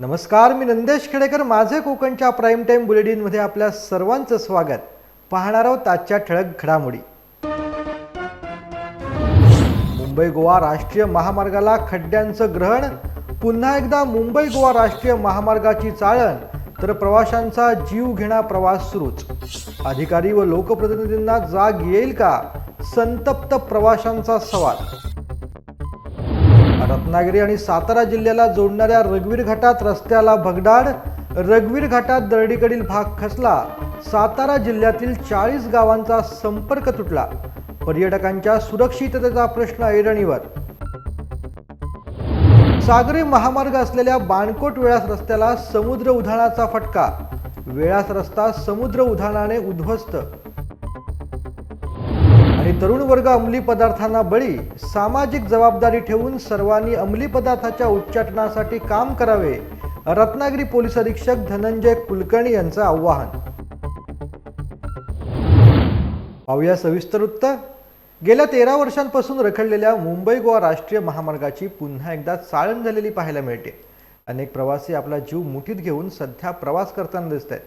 नमस्कार मी नंदेश खेडेकर माझे कोकणच्या प्राईम टाईम बुलेटिनमध्ये आपल्या सर्वांचं स्वागत. पाहणार आहोत आजच्या ठळक घडामोडी. मुंबई गोवा राष्ट्रीय महामार्गाला खड्ड्यांचं ग्रहण पुन्हा एकदा मुंबई गोवा राष्ट्रीय महामार्गाची चाळण तर प्रवाशांचा जीव घेणा प्रवास सुरूच. अधिकारी व लोकप्रतिनिधींना जाग येईल का? संतप्त प्रवाशांचा सवाल. रत्नागिरी आणि सातारा जिल्ह्याला जोडणाऱ्या रगवीर घाटात रस्त्याला भगदाड रगवीर घाटात दरडीकडील भाग खचला सातारा जिल्ह्यातील चाळीस गावांचा संपर्क तुटला. पर्यटकांच्या सुरक्षिततेचा प्रश्न ऐरणीवर. सागरी महामार्ग असलेल्या बाणकोट वेळास रस्त्याला समुद्र उधाणाचा फटका. वेळास रस्ता समुद्र उधाणाने उद्ध्वस्त. तरुण वर्ग अंमली पदार्थांना बळी सामाजिक जबाबदारी ठेवून सर्वांनी अंमली पदार्थाच्या उच्चाटनासाठी काम करावे रत्नागिरी पोलीस अधीक्षक धनंजय कुलकर्णी यांचं आवाहन. पाहूया सविस्तर वृत्त. गेल्या तेरा वर्षांपासून रखडलेल्या मुंबई गोवा राष्ट्रीय महामार्गाची पुन्हा एकदा चाळण झालेली पाहायला मिळते. अनेक प्रवासी आपला जीव मुठीत घेऊन सध्या प्रवास करताना दिसत आहेत.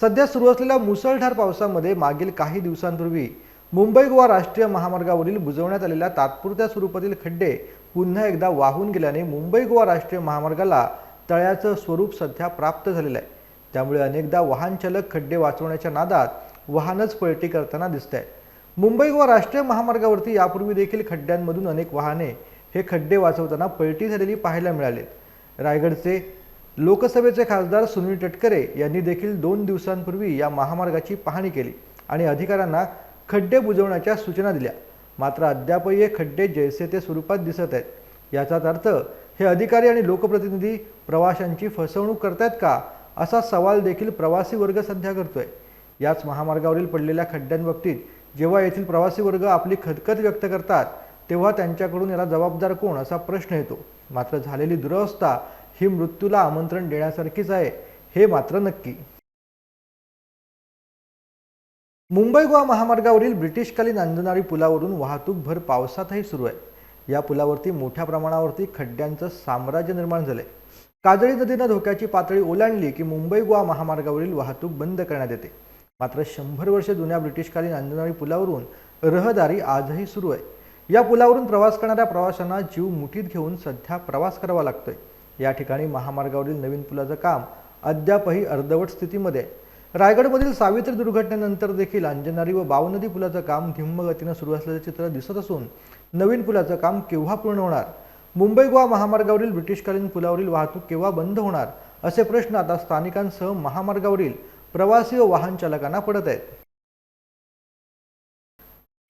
सध्या सुरू असलेल्या मुसळधार पावसामध्ये मागील काही दिवसांपूर्वी मुंबई गोवा राष्ट्रीय महामार्गावरील बुजवण्यात आलेल्या तात्पुरत्या स्वरूपातील खड्डे पुन्हा एकदा वाहून गेल्याने मुंबई गोवा राष्ट्रीय महामार्गाला तळ्याचं स्वरूप सध्या प्राप्त झालेलं आहे. त्यामुळे अनेकदा वाहनचालक खड्डे वाचवण्याच्या नादात वाहनच पलटी करताना दिसत आहे मुंबई गोवा राष्ट्रीय महामार्गावरती यापूर्वी देखील खड्ड्यांमधून अनेक वाहने हे खड्डे वाचवताना पलटी झालेली पाहायला मिळालेत. रायगडचे लोकसभेचे खासदार सुनील तटकरे यांनी देखील दोन दिवसांपूर्वी या महामार्गाची पाहणी केली आणि अधिकाऱ्यांना खड्डे बुजवण्याच्या सूचना दिल्या. मात्र अद्यापही हे खड्डे जैसे ते स्वरूपात दिसत आहेत. याचाच अर्थ हे अधिकारी आणि लोकप्रतिनिधी प्रवाशांची फसवणूक करतायत का असा सवाल देखील प्रवासी वर्ग सध्या करतोय. याच महामार्गावरील पडलेल्या खड्ड्यांबाबतीत जेव्हा येथील प्रवासी वर्ग आपली खदखत व्यक्त करतात तेव्हा त्यांच्याकडून याला जबाबदार कोण असा प्रश्न येतो. मात्र झालेली दुरवस्था ही मृत्यूला आमंत्रण देण्यासारखीच आहे हे मात्र नक्की. मुंबई गोवा महामार्गावरील ब्रिटिशकालीन अंजनारी पुलावरून वाहतूक भर पावसातही सुरू आहे. या पुलावरती मोठ्या प्रमाणावरती खड्ड्यांचं साम्राज्य निर्माण झालंय. काजळी नदीनं धोक्याची पातळी ओलांडली की मुंबई गोवा महामार्गावरील वाहतूक बंद करण्यात येते. मात्र शंभर वर्ष जुन्या ब्रिटिशकालीन अंजनारी पुलावरून रहदारी आजही सुरू आहे. या पुलावरून प्रवास करणाऱ्या प्रवाशांना जीव मुठीत घेऊन सध्या प्रवास करावा लागतोय. या ठिकाणी महामार्गावरील नवीन पुलाचं काम अद्यापही अर्धवट स्थितीमध्ये आहे. रायगडमधील सावित्री दुर्घटनेनंतर देखील अंजनारी व बावनदी पुलाचं काम धिम्म गतीनं सुरू असल्याचं चित्र दिसत असून नवीन पुलाचं काम केव्हा पूर्ण होणार? मुंबई गोवा महामार्गावरील ब्रिटिशकालीन पुलावरील वाहतूक केव्हा बंद होणार? असे प्रश्न आता स्थानिकांसह महामार्गावरील प्रवासी व वाहन चालकांना पडत आहेत.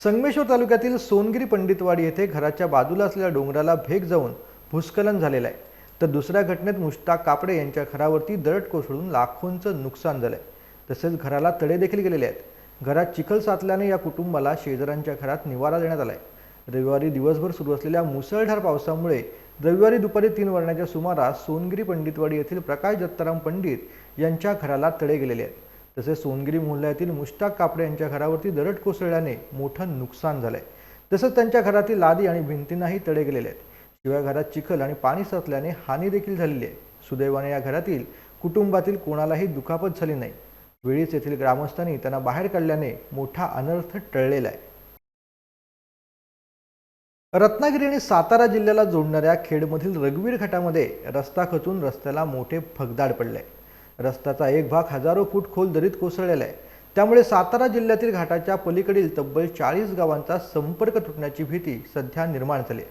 संगमेश्वर तालुक्यातील सोनगिरी पंडितवाडी येथे घराच्या बाजूला असलेल्या डोंगराला भेग जाऊन भूस्खलन झालेलं आहे. तर दुसऱ्या घटनेत मुश्ताक कापडे यांच्या घरावरती दरड कोसळून लाखोंचं नुकसान झालं आहे तसेच घराला तडे देखील गेलेले आहेत. घरात चिखल साचल्याने या कुटुंबाला शेजाऱ्यांच्या घरात निवारा देण्यात आला आहे रविवारी दिवसभर सुरू असलेल्या मुसळधार पावसामुळे रविवारी दुपारी तीन वाजण्याच्या सुमारास सोनगिरी पंडितवाडी येथील प्रकाश दत्ताराम पंडित यांच्या घराला तडे गेलेले आहेत. तसेच सोनगिरी मोहल्ल्यातील मुश्ताक कापडे यांच्या घरावरती दरड कोसळल्याने मोठं नुकसान झालं आहे तसंच त्यांच्या घरातील लादी आणि भिंतींनाही तडे गेलेले आहेत. शिवाय घरात चिखल आणि पाणी साचल्याने हानी देखील झालेली आहे. सुदैवाने या घरातील कुटुंबातील कोणालाही दुखापत झाली नाही. वेळीच येथील ग्रामस्थांनी त्यांना बाहेर काढल्याने मोठा अनर्थ टळलेला आहे. रत्नागिरी आणि सातारा जिल्ह्याला जोडणाऱ्या खेडमधील रघुवीर घाटामध्ये रस्ता खचून रस्त्याला मोठे भगदाड पडले रस्त्याचा एक भाग हजारो फूट खोल दरीत कोसळलेला आहे. त्यामुळे सातारा जिल्ह्यातील घाटाच्या पलीकडील तब्बल चाळीस गावांचा संपर्क तुटण्याची भीती सध्या निर्माण झाली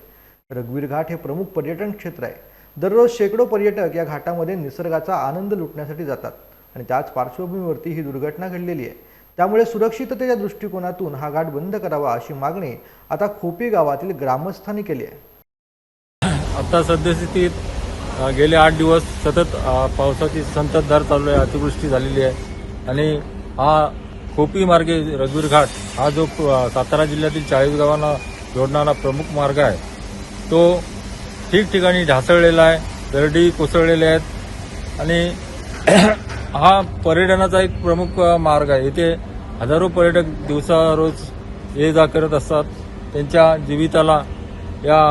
रघुवीर घाट हे प्रमुख पर्यटन क्षेत्र आहे. दररोज शेकडो पर्यटक या घाटामध्ये निसर्गाचा आनंद लुटण्यासाठी जातात. आणि त्याच पार्श्वभूमीवरती ही दुर्घटना घडलेली आहे. त्यामुळे सुरक्षिततेच्या दृष्टिकोनातून हा घाट बंद करावा अशी मागणी आता खोपी गावातील ग्रामस्थांनी केली आहे. आता सद्यस्थितीत गेले आठ दिवस सतत पावसाची संततधार चालू आहे अतिवृष्टी झालेली आहे. आणि हा खोपी मार्गे रघुवीर घाट हा जो सातारा जिल्ह्यातील चाळीस गावांना जोडणारा प्रमुख मार्ग आहे तो ठिकठिकाणी ढासळलेला आहे दरडी कोसळलेल्या आहेत. आणि हा पर्यटनाचा एक प्रमुख मार्ग आहे. इथे हजारो पर्यटक दिवसा रोज ये जा करत असतात. त्यांच्या जीविताला या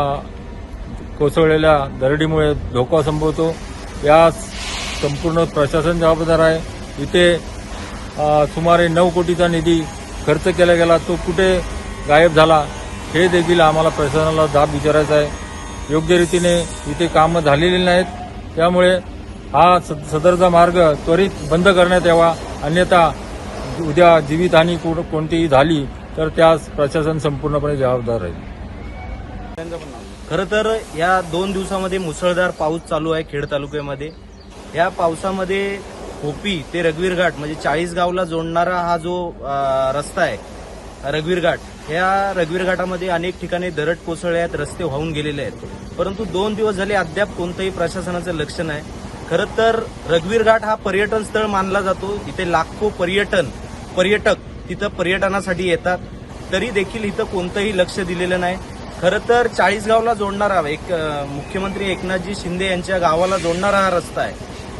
कोसळलेल्या दरडीमुळे धोका संभवतो. या संपूर्ण प्रशासन जबाबदार आहे. इथे सुमारे नऊ कोटीचा निधी खर्च केला गेला. तो कुठे गायब झाला हे देखील आम्हाला प्रशासनाला जाब विचारायचा आहे. योग्य रीतीने इथे कामं झालेली नाहीत. त्यामुळे हा सदरचा मार्ग त्वरित बंद करण्यात यावा. अन्यथा उद्या जीवितहानी कोणतीही झाली तर त्यास प्रशासन संपूर्णपणे जबाबदार राहील. खरं तर या दोन दिवसामध्ये मुसळधार पाऊस चालू आहे खेड तालुक्यामध्ये. या पावसामध्ये होपी ते रघवीर घाट म्हणजे चाळीस गावला जोडणारा हा जो रस्ता आहे रघवीर घाट ह्या रघवीर घाटामध्ये अनेक ठिकाणी दरड कोसळले आहेत रस्ते वाहून गेलेले आहेत. परंतु दोन दिवस झाले अद्याप कोणतंही प्रशासनाचं लक्ष नाही. खरं तर रघुवीर घाट हा पर्यटन स्थळ मानला जातो. इथे लाखो पर्यटन पर्यटक तिथं पर्यटनासाठी येतात. तरी देखील इथं कोणतंही लक्ष दिलेलं नाही. खरं तर चाळीसगावला जोडणारा एक मुख्यमंत्री एकनाथजी शिंदे यांच्या गावाला जोडणारा हा रस्ता आहे.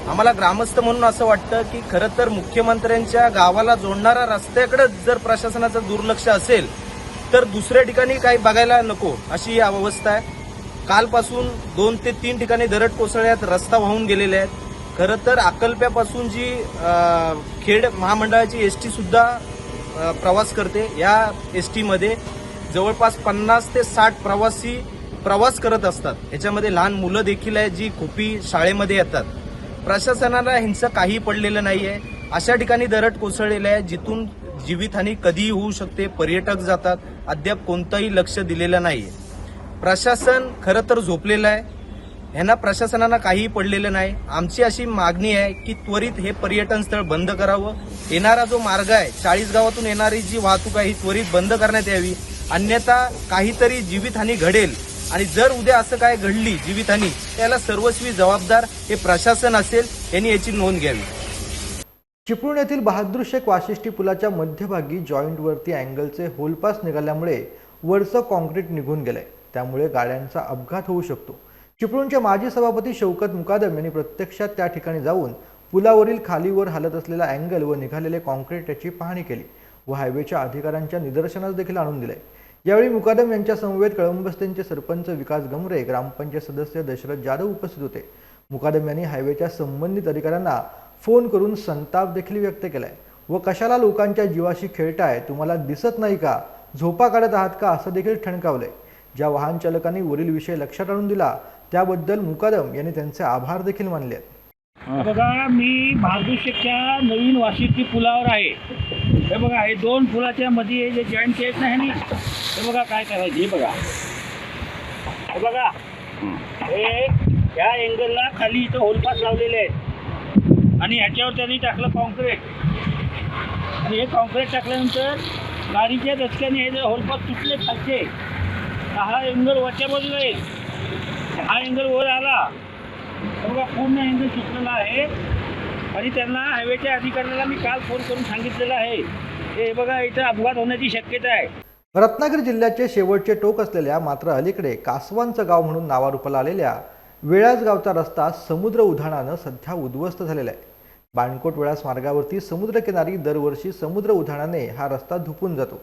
आम्हाला ग्रामस्थ म्हणून असं वाटतं की खरं तर मुख्यमंत्र्यांच्या गावाला जोडणारा रस्त्याकडे जर प्रशासनाचं दुर्लक्ष असेल तर दुसऱ्या ठिकाणी काही बघायला नको अशी ही अवस्था आहे. कालपासून दोन ते तीन ठिकाणी दरड कोसळल्यात रस्ता वाहून गेलेले आहेत. खरं तर अकल्प्यापासून जी खेड महामंडळाची एस टी सुद्धा प्रवास करते या एस टीमध्ये जवळपास पन्नास ते साठ प्रवासी प्रवास करत असतात. याच्यामध्ये लहान मुलं देखील आहेत जी खोपी शाळेमध्ये येतात. प्रशासनाला हिंसा काही पडलेलं नाही आहे अशा ठिकाणी दरड कोसळलेलं आहे जिथून जीवितहानी कधीही होऊ शकते पर्यटक जातात. अद्याप कोणतंही लक्ष दिलेलं आहे प्रशासन खरं तर झोपलेलं आहे. ह्यांना प्रशासनाला काहीही पडलेलं नाही. आमची अशी मागणी आहे की त्वरित हे पर्यटन स्थळ बंद करावं. येणारा जो मार्ग आहे चाळीस गावातून येणारी जी वाहतूक आहे ही त्वरित बंद करण्यात यावी. अन्यथा काहीतरी जीवितहानी घडेल. आणि जर उद्या असं काय घडली जीवितहानी त्याला सर्वस्वी जबाबदार हे प्रशासन असेल यांनी याची नोंद घ्यावी. चिपळूण येथील बहादूर शेख वाशिष्ठी पुलाच्या मध्यभागी जॉईंटवरती अँगलचे होलपास निघाल्यामुळे वरचं कॉन्क्रीट निघून गेलंय. त्यामुळे गाड्यांचा अपघात होऊ शकतो. चिपळूणचे माजी सभापती शौकत मुकादम यांनी प्रत्यक्षात त्या ठिकाणी जाऊन पुलावरील खालीवर हालत असलेला अँगल व निघालेले कॉन्क्रीट याची पाहणी केली व हायवेच्या अधिकाऱ्यांच्या निदर्शनास देखील आणून दिले. यावेळी मुकादम यांच्या समवेत कळंबस्तेंचे सरपंच विकास गमरे ग्रामपंचायत सदस्य दशरथ जाधव उपस्थित होते. मुकादम यांनी हायवेच्या संबंधित अधिकाऱ्यांना फोन करून संताप देखील व्यक्त केलाय. व कशाला लोकांच्या जीवाशी खेळताय तुम्हाला दिसत नाही का? झोपा काढत आहात का? असं देखील ठणकावलंय. ज्या वाहन चालकांनी वरील विषय लक्षात आणून दिला त्याबद्दल मुकादम यांनी त्यांचे आभार देखील मानले. बघा मी बहादूरशेखच्या नवीन वाशीची पुलावर आहे. हे बघा हे दोन पुलाच्या मध्ये जे जॉईंट केस नाही हे बघा काय करायचे हे बघा. हे बघा. हे या अँगलला खाली इथं होलपास लावलेले आहेत. आणि ह्याच्यावर त्यांनी टाकलं कॉन्क्रीट आणि हे कॉन्क्रीट टाकल्यानंतर गाडीच्या रस्त्याने हे जे होलपास तुटले खालचे हा अँगल वरच्या बाजूला येईल. हा अँगल वर आला. बघा पूर्ण अँगल सुटलेला आहे. आणि त्यांना हायवेच्या अधिकाऱ्याला मी काल फोन करून सांगितलेला आहे. हे बघा इथं अपघात होण्याची शक्यता आहे. रत्नागिरी जिल्ह्याचे शेवटचे टोक असलेल्या मात्र अलीकडे कासवांचं गाव म्हणून नावारूपाला आलेल्या वेळाज गावचा रस्ता समुद्र उधाणानं सध्या उद्ध्वस्त झालेला आहे. बाणकोट वेळास मार्गावरती समुद्रकिनारी दरवर्षी समुद्र उधाणाने हा रस्ता धुपून जातो.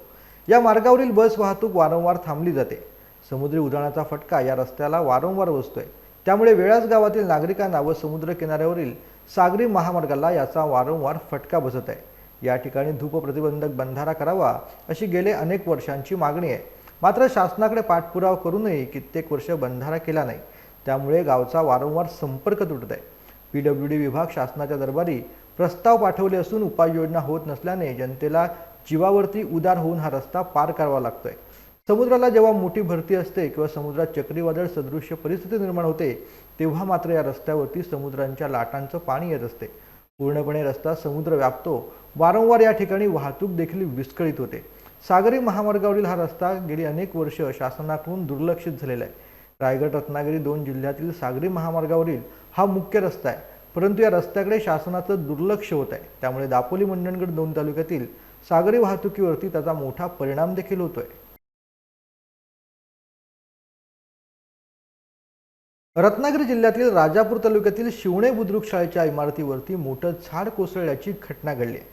या मार्गावरील बस वाहतूक वारंवार थांबली जाते. समुद्री उधाणाचा फटका या रस्त्याला वारंवार बसतोय. त्यामुळे वेळास गावातील नागरिकांना व समुद्र किनाऱ्यावरील सागरी महामार्गाला याचा वारंवार फटका बसत आहे. या ठिकाणी धूप प्रतिबंधक बंधारा करावा अशी गेले अनेक वर्षांची मागणी आहे. मात्र शासनाकडे पाठपुरावा करूनही कित्येक वर्ष बंधारा केला नाही. त्यामुळे गावचा वारंवार संपर्क तुटत आहे. पी डब्ल्यू डी विभाग शासनाच्या दरबारी प्रस्ताव पाठवले असून उपाययोजना होत नसल्याने जनतेला जीवावरती उदार होऊन हा रस्ता पार करावा लागतोय. समुद्राला जेव्हा मोठी भरती असते किंवा समुद्रात चक्रीवादळ सदृश्य परिस्थिती निर्माण होते तेव्हा मात्र या रस्त्यावरती समुद्रांच्या लाटांचं पाणी येत असते. पूर्णपणे रस्ता समुद्र व्यापतो. वारंवार या ठिकाणी वाहतूक देखील विस्कळीत होते. सागरी महामार्गावरील हा रस्ता गेली अनेक वर्ष शासनाकडून दुर्लक्षित झालेला आहे. रायगड रत्नागिरी दोन जिल्ह्यातील सागरी महामार्गावरील हा मुख्य रस्ता आहे. परंतु या रस्त्याकडे शासनाचं दुर्लक्ष होत आहे. त्यामुळे दापोली मंडणगड दोन तालुक्यातील सागरी वाहतुकीवरती त्याचा मोठा परिणाम देखील होतोय. रत्नागिरी जिल्ह्यातील राजापूर तालुक्यातील शिवणे बुद्रुक शाळेच्या इमारतीवरती मोठं झाड कोसळल्याची घटना घडली. आहे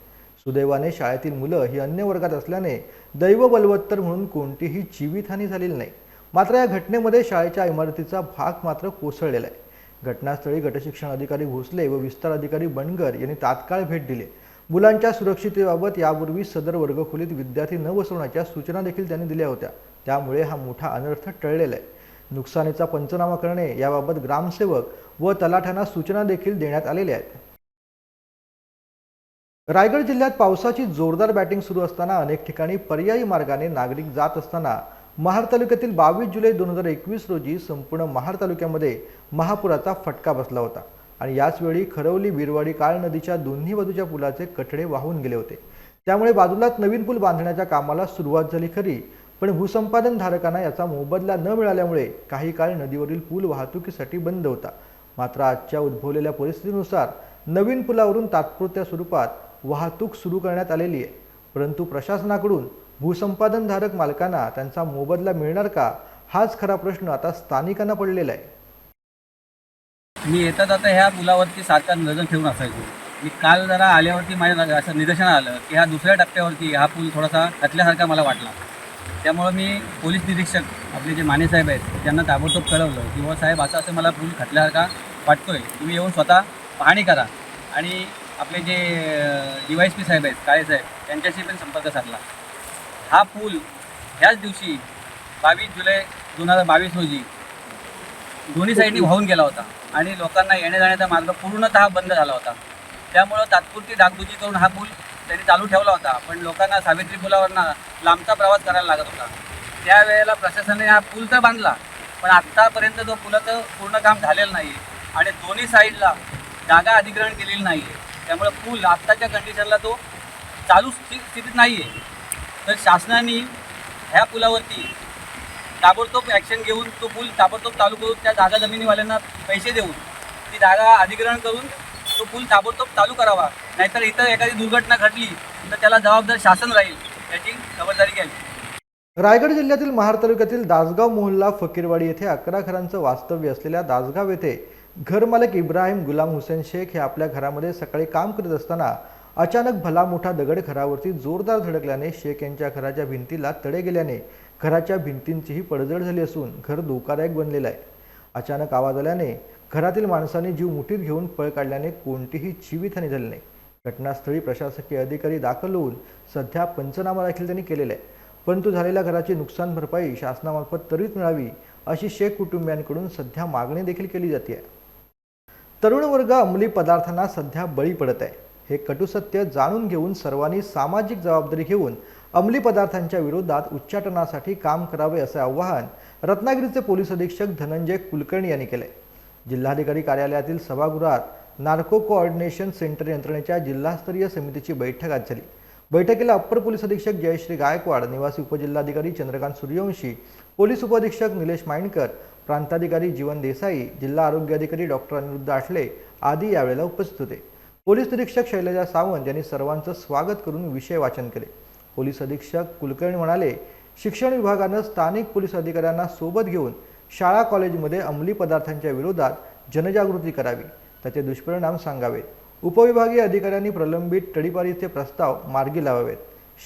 सुदैवाने शाळेतील मुलं ही अन्य वर्गात असल्याने दैव बलवत्तर म्हणून कोणतीही जीवितहानी झालेली नाही. मात्र या घटनेमध्ये शाळेच्या इमारतीचा भाग मात्र कोसळलेला आहे. घटनास्थळी गटशिक्षण अधिकारी भोसले व विस्तार अधिकारी बनगर यांनी तात्काळ भेट दिली. मुलांच्या सुरक्षिततेबाबत यापूर्वी सदर वर्गखोलीत विद्यार्थी न बसवण्याच्या सूचना देखील त्यांनी दिल्या होत्या. त्यामुळे हा मोठा अनर्थ टळलेला आहे. नुकसानीचा पंचनामा करणे याबाबत ग्रामसेवक व तलाठ्यांना सूचना देखील देण्यात आलेल्या आहेत. रायगड जिल्ह्यात पावसाची जोरदार बॅटिंग सुरू असताना अनेक ठिकाणी पर्यायी मार्गाने नागरिक जात असताना महाड तालुक्यातील बावीस जुलै दोन हजार एकवीस रोजी संपूर्ण महाड तालुक्यामध्ये महापुराचा फटका बसला होता आणि याचवेळी खरवली बिरवाडी काळ नदीच्या दोन्ही बाजूच्या पुलाचे कठडे वाहून गेले होते. त्यामुळे बाजूलाच नवीन पूल बांधण्याच्या कामाला सुरुवात झाली खरी. पण भूसंपादन धारकांना याचा मोबदला न मिळाल्यामुळे काही काळ नदीवरील पूल वाहतुकीसाठी बंद होता. मात्र आजच्या उद्भवलेल्या परिस्थितीनुसार नवीन पुलावरून तात्पुरत्या स्वरूपात वाहतूक सुरू करण्यात आलेली आहे. परंतु प्रशासनाकडून भूसंपादनधारक मालकांना त्यांचा मोबदला मिळणार का हाच खरा प्रश्न आता स्थानिकांना पडलेला आहे. मी येता जाता ह्या पुलावरती सारखा नजर ठेवून असायचो. मी काल जरा आल्यावरती माझ्या असं निदर्शन आलं की ह्या दुसऱ्या टप्प्यावरती हा पूल थोडासा खचल्यासारखा मला वाटला. त्यामुळं मी पोलीस निरीक्षक आपले जे माने साहेब आहेत त्यांना ताबडतोब कळवलं की बुवा साहेब असं असं मला पूल खचल्यासारखा वाटतोय. तुम्ही येऊन स्वतः पाहणी करा. आणि आपले जे डी वाय एस पी साहेब आहेत काळे साहेब त्यांच्याशी पण संपर्क साधला. हा पूल ह्याच दिवशी बावीस जुलै दोन हजार बावीस रोजी दोन्ही साईडनी वाहून गेला होता. आणि लोकांना येण्या जाण्याचा मार्ग पूर्णतः बंद झाला होता. त्यामुळं तात्पुरती डागडुजी करून हा पूल त्यांनी चालू ठेवला होता. पण लोकांना सावित्री पुलावरनं लांबचा प्रवास करायला लागत होता. त्यावेळेला प्रशासनाने हा पूल तर बांधला पण आत्तापर्यंत जो पुलाचं पूर्ण काम झालेलं नाही आणि दोन्ही साईडला जागा अधिग्रहण केलेली नाही आहे त्यामुळे पूल आत्ताच्या कंडिशनला तो चालू स्थि- स्थितीत नाही आहे तर शासनाने ह्या पुलावरती ताबडतोब ॲक्शन घेऊन तो पूल ताबडतोब चालू करून त्या जागा जमिनीवाल्यांना पैसे देऊन ती जागा अधिग्रहण करून तो पूल ताबडतोब चालू करावा. नाहीतर इतर एखादी दुर्घटना घडली तर त्याला जबाबदार शासन राहील. याची खबरदारी घ्यावी. रायगड जिल्ह्यातील महार तालुक्यातील दासगाव मोहल्ला फकीरवाडी येथे अकरा घरांचं वास्तव्य असलेल्या दासगाव येथे घरमालक इब्राहिम गुलाम हुसेन शेख हे आपल्या घरामध्ये सकाळी काम करत असताना अचानक भला मोठा दगड घरावरती जोरदार धडकल्याने शेख यांच्या घराच्या भिंतीला तडे गेल्याने घराच्या भिंतींचीही पडझड झाली असून घर धोकादायक बनलेलं आहे. अचानक आवाज आल्याने घरातील माणसांनी जीव मुठीत घेऊन पळ काढल्याने कोणतीही जीवितहानी झाली नाही. घटनास्थळी प्रशासकीय अधिकारी दाखल होऊन सध्या पंचनामा देखील त्यांनी केलेला आहे. परंतु झालेल्या घराची नुकसान भरपाई शासनामार्फत त्वरित मिळावी अशी शेख कुटुंबियांकडून सध्या मागणी देखील केली जाते तरुण वर्ग अंमली पदार्थांना सध्या बळी पडत आहे. हे कटुसत्य जाणून घेऊन सर्वांनी सामाजिक जबाबदारी घेऊन अंमली पदार्थांच्या विरोधात उच्चाटनासाठी काम करावे असे आवाहन रत्नागिरीचे पोलीस अधीक्षक धनंजय कुलकर्णी यांनी केले जिल्हाधिकारी कार्यालयातील सभागृहात नार्को कोऑर्डिनेशन सेंटर यंत्रणेच्या जिल्हास्तरीय समितीची बैठक आज झाली. बैठकीला अप्पर पोलीस अधीक्षक जयश्री गायकवाड निवासी उपजिल्हाधिकारी चंद्रकांत सूर्यवंशी पोलीस उपअधीक्षक निलेश माइंडकर प्रांताधिकारी जीवन देसाई जिल्हा आरोग्य अधिकारी डॉक्टर अनिरुद्ध आठले आदी यावेळेला उपस्थित होते. पोलीस निरीक्षक शैलजा सावंत यांनी सर्वांचं स्वागत करून विषय वाचन केले. पोलीस अधीक्षक कुलकर्णी म्हणाले शिक्षण विभागानं स्थानिक पोलीस अधिकाऱ्यांना सोबत घेऊन शाळा कॉलेजमध्ये अंमली पदार्थांच्या विरोधात जनजागृती करावी. त्याचे दुष्परिणाम सांगावेत. उपविभागीय अधिकाऱ्यांनी प्रलंबित टडीपारीचे प्रस्ताव मार्गी लावावेत.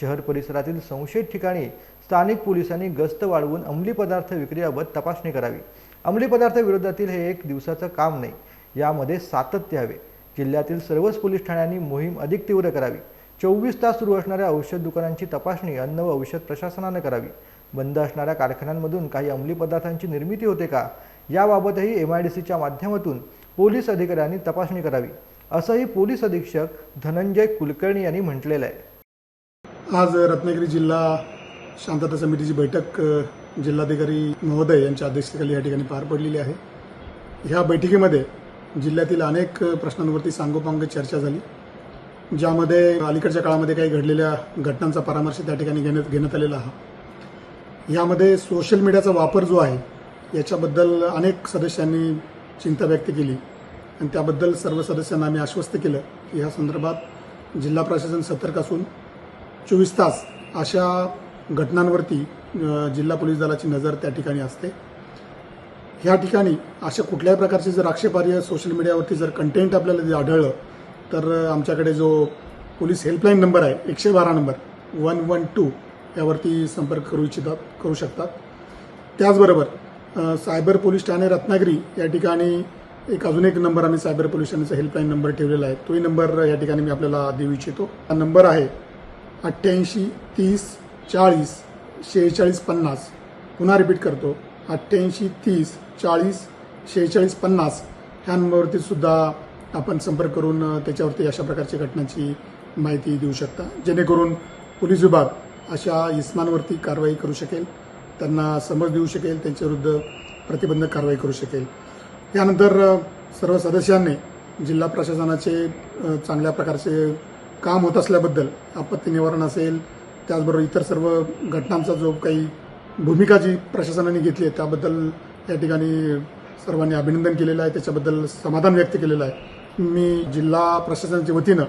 शहर परिसरातील संशयित ठिकाणी स्थानिक पोलिसांनी गस्त वाढवून अंमली पदार्थ विक्रीबाबत तपासणी करावी. अंमली पदार्थ विरोधातील हे एक दिवसाचं काम नाही. यामध्ये सातत्य हवे. जिल्ह्यातील सर्वच पोलीस ठाण्यांनी मोहीम अधिक तीव्र करावी. चोवीस तास सुरू असणाऱ्या औषध दुकानांची तपासणी अन्न व औषध प्रशासनानं करावी. बंद असणाऱ्या कारखान्यांमधून काही अंमली पदार्थांची निर्मिती होते का? याबाबतही एम आय डी सीच्या माध्यमातून पोलीस अधिकाऱ्यांनी तपासणी करावी असंही पोलीस अधीक्षक धनंजय कुलकर्णी यांनी म्हटलेलं आहे. आज रत्नागिरी जिल्हा शांतता समितीची बैठक जिल्हाधिकारी महोदय यांच्या अध्यक्षतेखाली या ठिकाणी पार पडलेली आहे. ह्या बैठकीमध्ये जिल्ह्यातील अनेक प्रश्नांवरती सांगोपांग चर्चा झाली ज्यामध्ये अलीकडच्या काळामध्ये काही घडलेल्या घटनांचा परामर्श त्या ठिकाणी घेण्यात घेण्यात आलेला आहे यामध्ये सोशल मीडियाचा वापर जो आहे याच्याबद्दल अनेक सदस्यांनी चिंता व्यक्त केली. आणि त्याबद्दल सर्व सदस्यांना आम्ही आश्वस्त केलं की ह्या संदर्भात जिल्हा प्रशासन सतर्क असून चोवीस तास अशा घटनांवरती जिल्हा पोलीस दलाची नजर त्या ठिकाणी असते. ह्या ठिकाणी अशा कुठल्याही प्रकारचे जर आक्षेपार्ह सोशल मीडियावरती जर कंटेंट आपल्याला जे आढळलं तर आमच्याकडे जो पोलीस हेल्पलाईन नंबर आहे एकशे बारा नंबर वन वन टू यावरती संपर्क करू इच्छितात करू शकतात. त्याचबरोबर सायबर पोलीस ठाणे रत्नागिरी या ठिकाणी एक अजून एक नंबर आम्ही सायबर पोल्युशनचा हेल्पलाईन नंबर ठेवलेला आहे. तोही नंबर या ठिकाणी मी आपल्याला देऊ इच्छितो. हा नंबर आहे अठ्ठ्याऐंशी तीस चाळीस शेहेचाळीस पन्नास. पुन्हा रिपीट करतो. अठ्ठ्याऐंशी तीस चाळीस शेहेचाळीस पन्नास. ह्या नंबरवरती सुद्धा आपण संपर्क करून त्याच्यावरती अशा प्रकारच्या घटनांची माहिती देऊ शकता. जेणेकरून पोलीस विभाग अशा इस्मांवरती कारवाई करू शकेल त्यांना समज देऊ शकेल त्यांच्याविरुद्ध प्रतिबंधक कारवाई करू शकेल. त्यानंतर सर्व सदस्यांनी जिल्हा प्रशासनाचे चांगल्या प्रकारचे काम होत असल्याबद्दल आपत्ती निवारण असेल त्याचबरोबर इतर सर्व घटनांचा जो काही भूमिका जी प्रशासनाने घेतली आहे त्याबद्दल या ठिकाणी सर्वांनी अभिनंदन केलेलं आहे त्याच्याबद्दल समाधान व्यक्त केलेलं आहे. मी जिल्हा प्रशासनाच्या वतीनं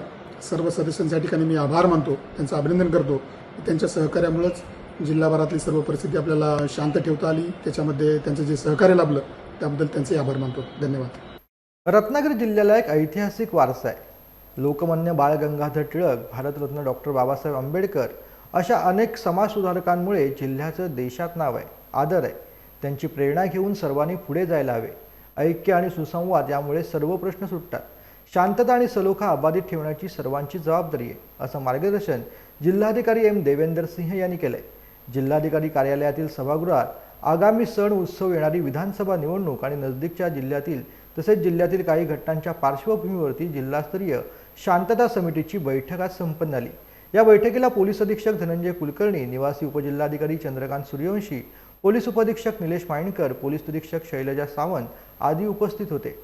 सर्व सदस्यांच्या ठिकाणी मी आभार मानतो त्यांचं अभिनंदन करतो. त्यांच्या सहकार्यामुळेच जिल्हाभरातली सर्व परिस्थिती आपल्याला शांत ठेवता आली. त्याच्यामध्ये त्यांचं जे सहकार्य लाभलं त्याबद्दल त्यांचे आभार मानतो. धन्यवाद. रत्नागिरी जिल्ह्याला एक ऐतिहासिक वारसा आहे. लोकमान्य बाळ गंगाधर टिळक भारतरत्न डॉक्टर बाबासाहेब आंबेडकर अशा अनेक समाजसुधारकांमुळे जिल्ह्याचं देशात नाव आहे आदर आहे. त्यांची प्रेरणा घेऊन सर्वांनी पुढे जायला हवे. ऐक्य आणि सुसंवाद यामुळे सर्व प्रश्न सुटतात. शांतता आणि सलोखा अबाधित ठेवण्याची सर्वांची जबाबदारी आहे असं मार्गदर्शन जिल्हाधिकारी एम देवेंदर सिंह यांनी केलंय. जिल्हाधिकारी कार्यालयातील सभागृहात आगामी सण उत्सव येणारी विधानसभा निवडणूक आणि नजदीकच्या जिल्ह्यातील तसेच जिल्ह्यातील काही घटनांच्या पार्श्वभूमीवरती जिल्हास्तरीय शांतता समितीची बैठक आज संपन्न झाली. या बैठकीला पोलीस अधीक्षक धनंजय कुलकर्णी निवासी उपजिल्हाधिकारी चंद्रकांत सूर्यवंशी पोलीस उपअधीक्षक निलेश माइंडकर पोलीस निरीक्षक शैलजा सावंत आदी उपस्थित होते.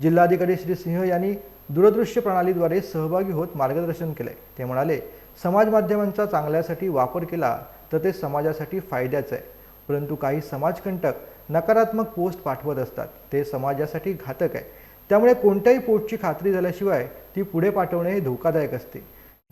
जिल्हाधिकारी श्री सिंह यांनी दूरदृश्य प्रणालीद्वारे सहभागी होत मार्गदर्शन केले ते म्हणाले समाज माध्यमांचा चांगल्यासाठी वापर केला तर ते समाजासाठी फायद्याचं आहे. परंतु काही समाजकंटक नकारात्मक पोस्ट पाठवत असतात. ते समाजासाठी घातक आहे. त्यामुळे कोणत्याही पोस्टची खात्री झाल्याशिवाय ती पुढे पाठवणे हे धोकादायक असते.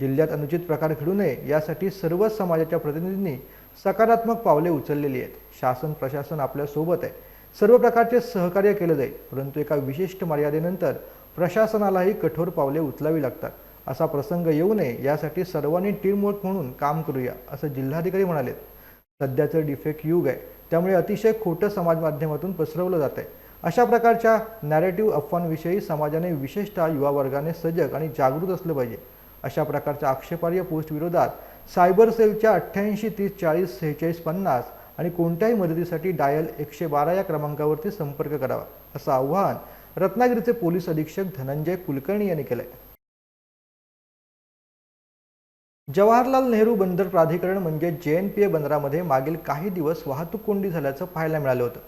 जिल्ह्यात अनुचित प्रकार घडू नये यासाठी सर्वच समाजाच्या प्रतिनिधींनी सकारात्मक पावले उचललेली आहेत. शासन प्रशासन आपल्यासोबत आहे. सर्व प्रकारचे सहकार्य केलं जाईल. परंतु एका विशिष्ट मर्यादेनंतर प्रशासनालाही कठोर पावले उचलावी लागतात. असा प्रसंग येऊ नये यासाठी सर्वांनी टीमवर्क म्हणून काम करूया असं जिल्हाधिकारी म्हणालेत सध्याचं डिफेक्ट युग आहे त्यामुळे अतिशय खोटं समाज माध्यमातून पसरवलं जात आहे. अशा प्रकारच्या नॅरेटिव्ह अफवांविषयी समाजाने विशेषतः युवा वर्गाने सजग आणि जागृत असलं पाहिजे. अशा प्रकारच्या आक्षेपार्ह पोस्ट विरोधात सायबर सेलच्या अठ्ठ्याऐंशी तीस चाळीस सेहेचाळीस पन्नास आणि कोणत्याही मदतीसाठी डायल एकशे बारा या क्रमांकावरती संपर्क करावा असं आव्हान रत्नागिरीचे पोलीस अधीक्षक धनंजय कुलकर्णी यांनी केलं आहे जवाहरलाल नेहरू बंदर प्राधिकरण म्हणजे जे एन पी ए बंदरामध्ये मागील काही दिवस वाहतूक कोंडी झाल्याचं पाहायला मिळालं होतं.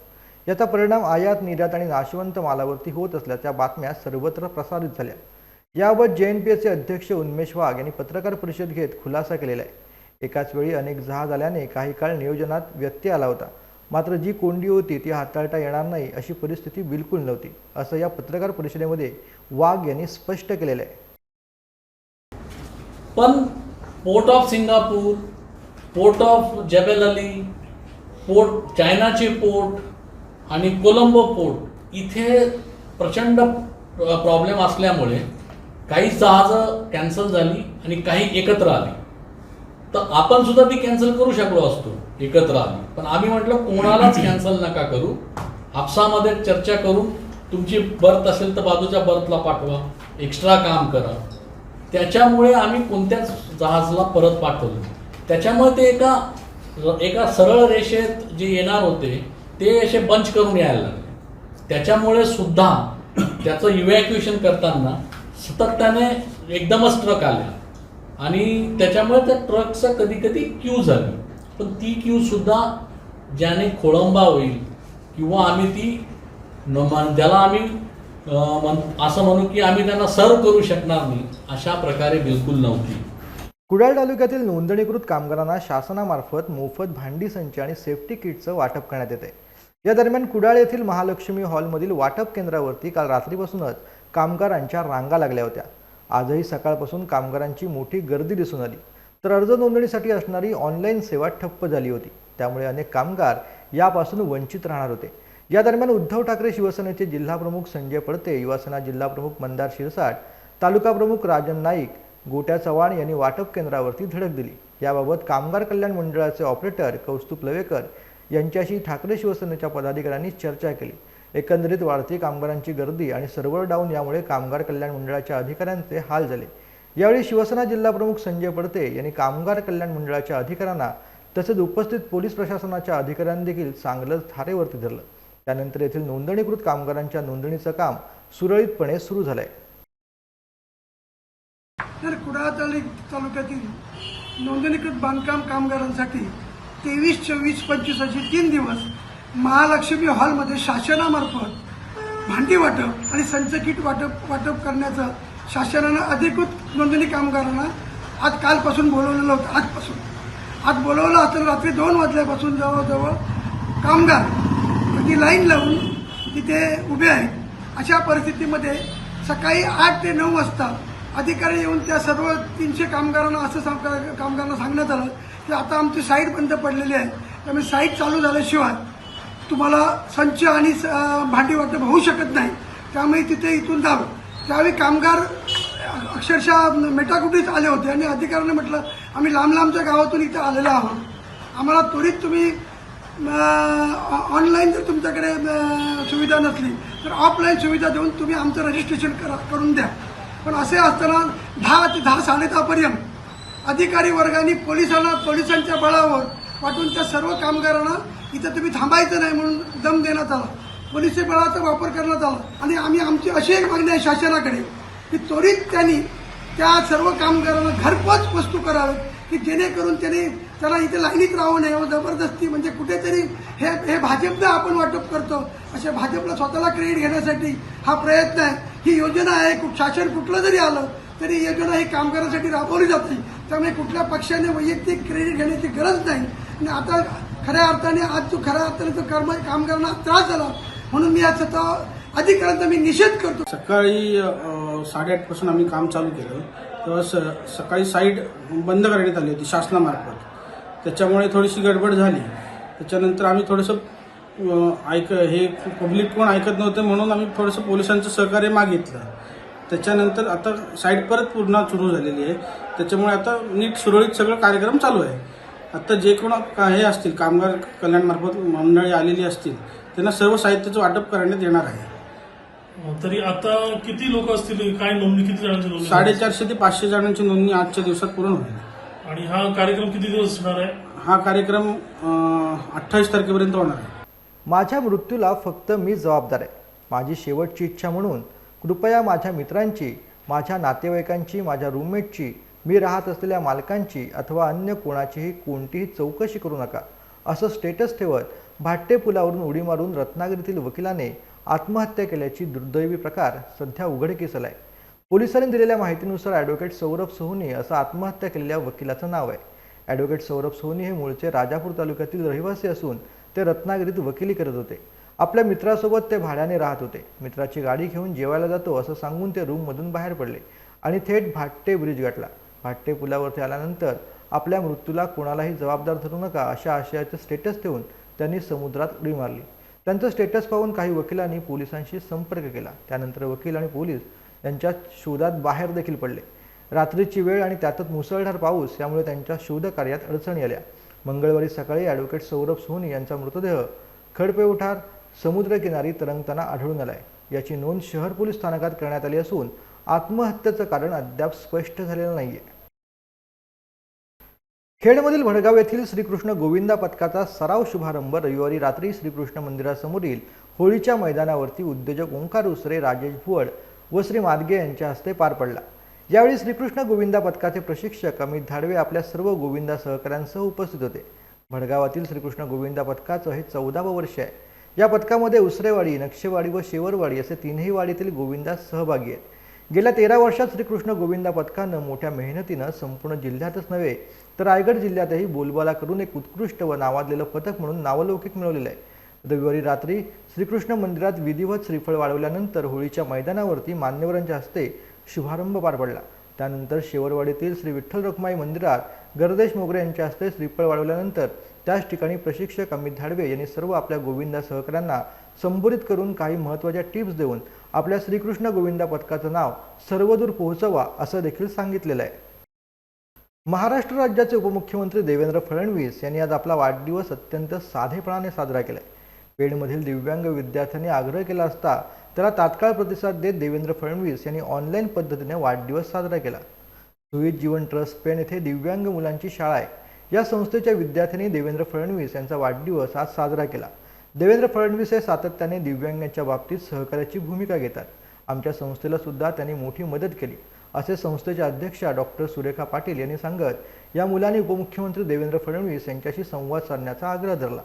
याचा परिणाम आयात निर्यात आणि नाशवंत मालावरती होत असल्याच्या बातम्या सर्वत्र प्रसारित झाल्या. याबाबत जे एन पी एचे अध्यक्ष उन्मेश वाघ यांनी पत्रकार परिषद घेत खुलासा केलेला आहे. एकाच वेळी अनेक जहाज आल्याने काही काळ नियोजनात व्यत्यय आला होता. मात्र जी कोंडी होती ती हाताळता येणार नाही अशी परिस्थिती बिलकुल नव्हती असं या पत्रकार परिषदेमध्ये वाघ यांनी स्पष्ट केलेलं आहे. पण port of Singapore port of Jebel Ali port चायनाचे port आणि कोलंबो पोर्ट इथे प्रचंड प्रॉब्लेम असल्यामुळे काही जहाजं कॅन्सल झाली आणि काही एकत्र आली. तर आपण सुद्धा ती कॅन्सल करू शकलो असतो एकत्र आली. पण आम्ही म्हटलं कोणालाच कॅन्सल नका करू. आपसामध्ये चर्चा करून तुमची बर्थ असेल तर बाजूच्या बर्थला पाठवा. एक्स्ट्रा काम करा. त्याच्यामुळे आम्ही कोणत्याच जहाजला परत पाठवलं त्याच्यामुळे ते एका एका सरळ रेषेत जे येणार होते ते असे बंच करून यायला लागले. त्याच्यामुळे सुद्धा त्याचं इव्हॅक्युएशन करताना सतत्याने एकदमच ट्रक आल्या. आणि त्याच्यामुळे त्या ट्रकचं कधी कधी क्यू झाली. पण ती क्यू सुद्धा ज्याने खोळंबा होईल किंवा आम्ही ती न ज्याला आम्ही असं म्हणू की आम्ही त्यांना सर्व करू शकणार नाही अशा प्रकारे बिलकुल नव्हती. कुडाळ तालुक्यातील नोंदणीकृत कामगारांना शासनामार्फत मोफत भांडी संच आणि सेफ्टी किटचं वाटप करण्यात येते या दरम्यान कुडाळ येथील महालक्ष्मी हॉलमधील वाटप केंद्रावरती काल रात्रीपासूनच कामगारांच्या रांगा लागल्या होत्या. आजही सकाळपासून कामगारांची मोठी गर्दी दिसून आली. तर अर्ज नोंदणीसाठी असणारी ऑनलाईन सेवा ठप्प झाली होती. त्यामुळे अनेक कामगार यापासून वंचित राहणार होते. या दरम्यान उद्धव ठाकरे शिवसेनेचे जिल्हाप्रमुख संजय पडते युवासेना जिल्हाप्रमुख मंदार शिरसाट तालुका प्रमुख राजन नाईक गोट्या चव्हाण यांनी वाटप केंद्रावरती धडक दिली. याबाबत कामगार कल्याण मंडळाचे ऑपरेटर कौस्तुभ लवेकर यांच्याशी ठाकरे शिवसेनेच्या पदाधिकाऱ्यांनी चर्चा केली. एकंदरीत वाढती कामगारांची गर्दी आणि सर्व्हर डाऊन यामुळे कामगार कल्याण मंडळाच्या अधिकाऱ्यांचे हाल झाले. यावेळी शिवसेना जिल्हा प्रमुख संजय पडते यांनी कामगार कल्याण मंडळाच्या अधिकाऱ्यांना तसेच उपस्थित पोलीस प्रशासनाच्या अधिकाऱ्यांनी देखील चांगलंच थारेवरती धरलं. त्यानंतर येथील नोंदणीकृत कामगारांच्या नोंदणीचं काम सुरळीतपणे सुरू झालंय. तर कुडाळ तालुक्यातील नोंदणीकृत बांधकाम कामगारांसाठी तेवीस चोवीस पंचवीस असे तीन दिवस महालक्ष्मी हॉलमध्ये शासनामार्फत भांडी वाटप आणि संच किट वाटप वाटप करण्याचं शासनानं अधिकृत नोंदणी कामगारांना आज कालपासून बोलवलेलं होतं आजपासून. आज बोलवलं असतं रात्री दोन वाजल्यापासून जवळजवळ कामगार ती लाईन लावून तिथे उभे आहेत. अशा परिस्थितीमध्ये सकाळी आठ ते नऊ वाजता अधिकारी येऊन त्या सर्व तीनशे कामगारांना असं कामगारांना सांगण्यात आलं की आता आमची साईट बंद पडलेली आहे. त्यामुळे साईट चालू झाल्याशिवाय तुम्हाला संच आणि स- भांडी वाटप होऊ शकत नाही. त्यामुळे तिथे इथून जावं. त्यावेळी कामगार अक्षरशः मेटाकुटीच आले होते आणि अधिकाऱ्यांनी म्हटलं आम्ही लांब लांबच्या गावातून इथे आलेलो आहोत. आम्हाला त्वरित तुम्ही ऑनलाईन जर तुमच्याकडे सुविधा नसली तर ऑफलाईन सुविधा देऊन तुम्ही आमचं रजिस्ट्रेशन करा करून द्या. पण असे असताना दहा ते दहा साडेदहापर्यंत अधिकारी वर्गाने पोलिसांना पोलिसांच्या बळावर वाटून त्या सर्व कामगारांना इथं तुम्ही थांबायचं नाही म्हणून दम देण्यात आला. पोलीस बळाचा वापर करण्यात आला. आणि आम्ही आमची अशी एक मागणी आहे शासनाकडे की त्वरित त्यांनी त्या सर्व कामगारांना घरपोच वस्तू कराव्यात की जेणेकरून त्यांनी त्याला इथे लाईनीत राहू नये व हो, जबरदस्ती. म्हणजे कुठेतरी हे हे भाजपनं आपण वाटप करतो. अशा भाजपला स्वतःला क्रेडिट घेण्यासाठी हा प्रयत्न आहे. ही योजना आहे शासन कुठलं जरी आलं तरी योजना ही कामगारांसाठी राबवली जाते. त्यामुळे कुठल्या पक्षाने वैयक्तिक क्रेडिट घेण्याची गरज नाही. आणि आता खऱ्या अर्थाने आज जो खऱ्या अर्थाने जो कर्म कामगारांना त्रास झाला म्हणून मी आज स्वतः अधिकाऱ्यांचा मी निषेध करतो. सकाळी अ, साडेआठपासून आम्ही काम चालू केलं. तेव्हा स सकाळी साईट बंद करण्यात आली होती शासनामार्फत. त्याच्यामुळे थोडीशी गडबड झाली. त्याच्यानंतर आम्ही थोडंसं ऐक हे पब्लिक कोण ऐकत नव्हते म्हणून आम्ही थोडंसं पोलिसांचं सहकार्य मागितलं. त्याच्यानंतर आता साईट परत पुन्हा सुरू झालेली आहे. त्याच्यामुळे आता नीट सुरळीत सगळं कार्यक्रम चालू आहे. आता जे कोण का- हे असतील कामगार कल्याणमार्फत मंडळी आलेली असतील त्यांना सर्व साहित्याचं वाटप करण्यात येणार आहे. तरी आता किती लोक असतील? काय नोंदणी किती जणांची साडेचारशे ते पाचशे जणांची नोंदणी आजच्या दिवसात पूर्ण होईल. आणि हा कार्यक्रम किती दिवस असणार आहे? हा कार्यक्रम अठ्ठावीस तारखेपर्यंत होणार आहे. माझ्या मृत्यूला फक्त मी जबाबदार आहे. माझी शेवटची इच्छा म्हणून कृपया माझ्या मित्रांची माझ्या नातेवाईकांची माझ्या रूममेटची मी राहत असलेल्या मालकांची अथवा अन्य कोणाचीही कोणतीही चौकशी करू नका. असं स्टेटस ठेवत भाट्टे पुलावरून उडी मारून रत्नागिरीतील वकिलाने आत्महत्या केल्याची दुर्दैवी प्रकार सध्या उघडकीस आलाय. पोलिसांनी दिलेल्या माहितीनुसार ॲडव्होकेट सौरभ सोहनी असं आत्महत्या केलेल्या वकिलाचं नाव आहे. ॲडव्होकेट सौरभ सोहनी हे मूळचे राजापूर तालुक्यातील रहिवासी असून ते रत्नागिरीत वकिली करत होते. आपल्या मित्रासोबत ते भाड्याने राहत होते. मित्राची गाडी घेऊन जेवायला जातो असं सांगून ते रूममधून बाहेर पडले आणि थेट भाट्टे ब्रिज गाठला. भाट्टे पुलावरती आल्यानंतर आपल्या मृत्यूला कोणालाही जबाबदार धरू नका अशा आशयाचे स्टेटस ठेवून त्यांनी समुद्रात उडी मारली. त्यांचं स्टेटस पाहून काही वकिलांनी पोलिसांशी संपर्क केला. त्यानंतर वकील आणि पोलीस यांच्या शोधात बाहेर देखील पडले. रात्रीची वेळ आणि त्यातच मुसळधार पाऊस यामुळे त्यांच्या शोधकार्यात अडचणी आल्या. मंगळवारी सकाळी ॲडव्होकेट सौरभ सोनी यांचा मृतदेह खडपे उठार समुद्रकिनारी तरंगताना आढळून आलाय. याची नोंद शहर पोलीस स्थानकात करण्यात आली असून आत्महत्येचं कारण अद्याप स्पष्ट झालेलं नाहीये. खेडमधील भडगाव येथील श्रीकृष्ण गोविंदा पथकाचा सराव शुभारंभ रविवारी रात्री श्रीकृष्ण मंदिरासमोरील होळीच्या मैदानावरती उद्योजक ओंकार उसरे राजेश भुवड व श्री मादगे यांच्या हस्ते पार पडला. यावेळी श्रीकृष्ण गोविंदा पथकाचे प्रशिक्षक अमित धाडवे आपल्या सर्व गोविंदा सहकाऱ्यांसह उपस्थित होते. भडगावातील श्रीकृष्ण गोविंदा पथकाचं हे चौदावं वर्ष आहे. या पथकामध्ये उसरेवाडी नक्षेवाडी व शेवरवाडी असे तीनही वाडीतील गोविंदा सहभागी आहेत. गेल्या तेरा वर्षात श्रीकृष्ण गोविंदा पथकानं मोठ्या मेहनतीनं संपूर्ण जिल्ह्यातच नव्हे तर रायगड जिल्ह्यातही बोलबाला करून एक उत्कृष्ट व नावाजलेलं पथक म्हणून नावलौकिक मिळवलेलं आहे. रविवारी रात्री श्रीकृष्ण मंदिरात विधिवत श्रीफळ वाढवल्यानंतर होळीच्या मैदानावरती मान्यवरांच्या हस्ते शुभारंभ पार पडला त्यानंतर शेवरवाडीतील श्री विठ्ठल रखुमाई मंदिरात गरदेश मोगरे यांच्या हस्ते श्रीफळ वाढवल्यानंतर त्याच ठिकाणी प्रशिक्षक अमित धाडवे यांनी सर्व आपल्या गोविंदा सहकाऱ्यांना संबोधित करून काही महत्त्वाच्या टिप्स देऊन आपल्या श्रीकृष्ण गोविंदा पथकाचं नाव सर्वदूर पोहोचवा असं देखील सांगितलेलं आहे. महाराष्ट्र राज्याचे उपमुख्यमंत्री देवेंद्र फडणवीस यांनी आज आपला वाढदिवस अत्यंत साधेपणाने साजरा केला आहे पेडमधील दिव्यांग विद्यार्थ्यांनी आग्रह केला असता त्याला तात्काळ प्रतिसाद देत देवेंद्र फडणवीस यांनी ऑनलाईन पद्धतीने वाढदिवस साजरा केला. सुहित जीवन ट्रस्ट पेण येथे दिव्यांग मुलांची शाळा आहे. या संस्थेच्या विद्यार्थ्यांनी देवेंद्र फडणवीस यांचा वाढदिवस आज साजरा केला. देवेंद्र फडणवीस हे सातत्याने दिव्यांगांच्या बाबतीत सहकार्याची भूमिका घेतात. आमच्या संस्थेला सुद्धा त्यांनी मोठी मदत केली. असे संस्थेच्या अध्यक्षा डॉक्टर सुरेखा पाटील यांनी सांगत या मुलांनी उपमुख्यमंत्री देवेंद्र फडणवीस यांच्याशी संवाद साधण्याचा आग्रह धरला.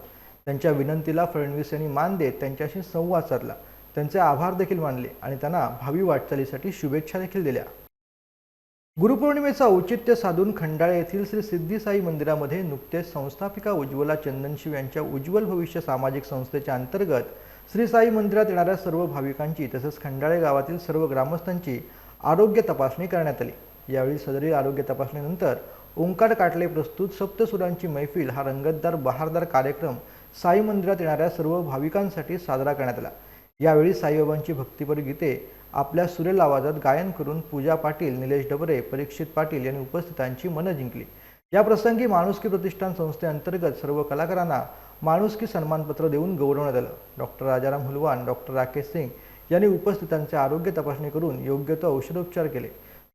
त्यांच्या विनंतीला फडणवीस यांनी मान देत त्यांच्याशी संवाद साधला. त्यांचे आभार देखील मानले आणि त्यांना भावी वाटचालीसाठी शुभेच्छा देखील दिल्या. गुरुपौर्णिमेचा औचित्य साधून खंडाळे येथील श्री सिद्धीसाई मंदिरामध्ये नुकतेच संस्थापिका उज्ज्वला चंदनशिव यांच्या उज्ज्वल भविष्य सामाजिक संस्थेच्या अंतर्गत श्री साई मंदिरात येणाऱ्या सर्व भाविकांची तसेच खंडाळे गावातील सर्व ग्रामस्थांची आरोग्य तपासणी करण्यात आली. यावेळी सदरी आरोग्य तपासणीनंतर ओंकार काटले प्रस्तुत सप्तसुरांची मैफिल हा रंगतदार बहारदार कार्यक्रम साई मंदिरात येणाऱ्या सर्व भाविकांसाठी साजरा करण्यात आला. यावेळी साईबाबांची भक्तिपर गीते आपल्या सुरेल आवाजात गायन करून पूजा पाटील निलेश डबरे परीक्षित पाटील यांनी उपस्थितांची मनं जिंकली. या प्रसंगी माणुसकी प्रतिष्ठान संस्थेअंतर्गत सर्व कलाकारांना माणुसकी सन्मानपत्र देऊन गौरवण्यात आलं. डॉक्टर राजाराम हुलवान डॉक्टर राकेश सिंग यांनी उपस्थितांचे आरोग्य तपासणी करून योग्य तो औषधोपचार केले.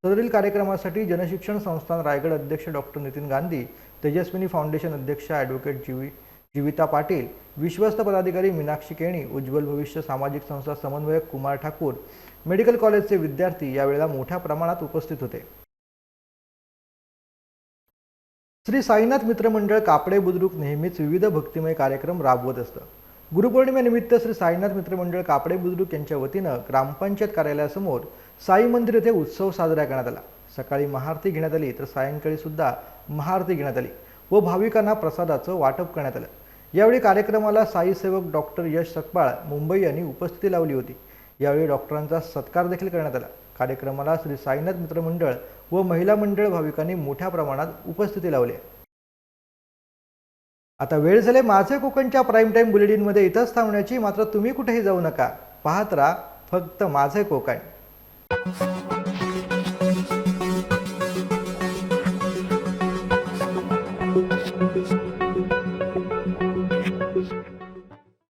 सदरील कार्यक्रमासाठी जनशिक्षण संस्थान रायगड अध्यक्ष डॉक्टर नितीन गांधी तेजस्विनी फाउंडेशन अध्यक्ष ॲडव्होकेट जीवी जीविता पाटील विश्वस्त पदाधिकारी मीनाक्षी केणी उज्ज्वल भविष्य सामाजिक संस्था समन्वयक कुमार ठाकूर मेडिकल कॉलेजचे विद्यार्थी यावेळेला मोठ्या प्रमाणात उपस्थित होते. श्री साईनाथ मित्रमंडळ कापडे बुद्रुक नेहमीच विविध भक्तिमय कार्यक्रम राबवत असतं. गुरुपौर्णिमेनिमित्त श्री साईनाथ मित्रमंडळ कापडे बुद्रुक यांच्या वतीनं ग्रामपंचायत कार्यालयासमोर साई मंदिर येथे उत्सव साजरा करण्यात आला. सकाळी महाआरती घेण्यात आली तर सायंकाळी सुद्धा महाआरती घेण्यात आली व भाविकांना प्रसादाचं वाटप करण्यात आलं. यावेळी कार्यक्रमाला साईसेवक डॉक्टर यश सकपाळ मुंबई यांनी उपस्थिती लावली होती. यावेळी डॉक्टरांचा सत्कार देखील करण्यात आला. कार्यक्रमाला श्री साईनाथ मित्रमंडळ व महिला मंडळ भाविकांनी मोठ्या प्रमाणात उपस्थिती लावली. आता वेळ झाले माझे कोकणच्या प्राईम टाईम बुलेटिनमध्ये इथंच थांबण्याची. मात्र तुम्ही कुठेही जाऊ नका. पाहत राहा फक्त माझे कोकण.